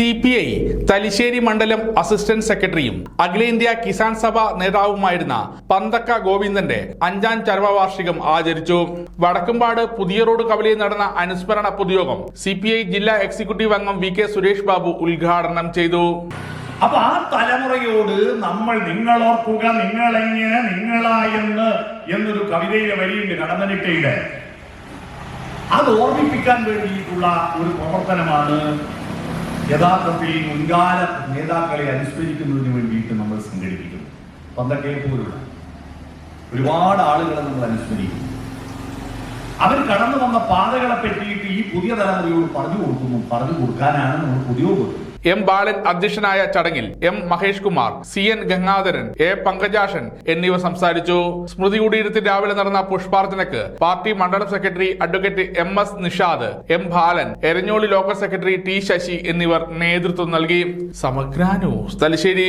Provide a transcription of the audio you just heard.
C P I Thalassery മണ്ഡലം assistant സെക്രട്ടറിയും അഖിലേന്ത്യാ കിസാൻ സഭ നേതാവുമായിരുന്ന പന്തക്ക ഗോവിന്ദന്റെ അഞ്ചാം ചരമവാർഷികം ആചരിച്ചു. വടക്കുംപാട് പുതിയ റോഡ് കവലയിൽ നടന്ന അനുസ്മരണ പൊതുയോഗം സി പി ഐ ജില്ലാ എക്സിക്യൂട്ടീവ് അംഗം വി കെ സുരേഷ് ബാബു ഉദ്ഘാടനം ചെയ്തു. അപ്പൊ ആ തലമുറയോട് നമ്മൾ നിങ്ങളോർക്കുക നിങ്ങളെങ്ങനെ നിങ്ങളായെന്ന് എന്നൊരു കവിതയിലെ വരിയുണ്ട് കടമനിട്ടയുടെ അത് ഓർമ്മിപ്പിക്കാൻ വേണ്ടിയിട്ടുള്ള ഒരു പ്രവർത്തനമാണ് യഥാർത്ഥത്തിൽ മുൻകാല നേതാക്കളെ അനുസ്മരിക്കുന്നതിന് വേണ്ടിയിട്ട് നമ്മൾ സംഘടിപ്പിക്കുന്നു. പന്തക്കെ പോലുള്ള ഒരുപാട് ആളുകളെ നമ്മൾ അനുസ്മരിക്കുന്നു. അവർ കടന്നു വന്ന പാതകളെ പറ്റിയിട്ട് ഈ പുതിയ തലമുറയോട് പറഞ്ഞു കൊടുക്കുന്നു പറഞ്ഞു കൊടുക്കാനാണ് നമ്മൾ പുതിയ കൊടുക്കുന്നത്. എം ബാലൻ അധ്യക്ഷനായ ചടങ്ങിൽ M Mahesh Kumar C N Gangadharan A Pankajakshan എന്നിവർ സംസാരിച്ചു. സ്മൃതി കുടീരത്തിൽ രാവിലെ നടന്ന പുഷ്പാർച്ചനക്ക് പാർട്ടി മണ്ഡലം secretary advocate M S Nishad M Balan Eranholi local secretary T Sasi എന്നിവർ നേതൃത്വം നൽകി. സമഗ്ര ന്യൂസ് തലശ്ശേരി.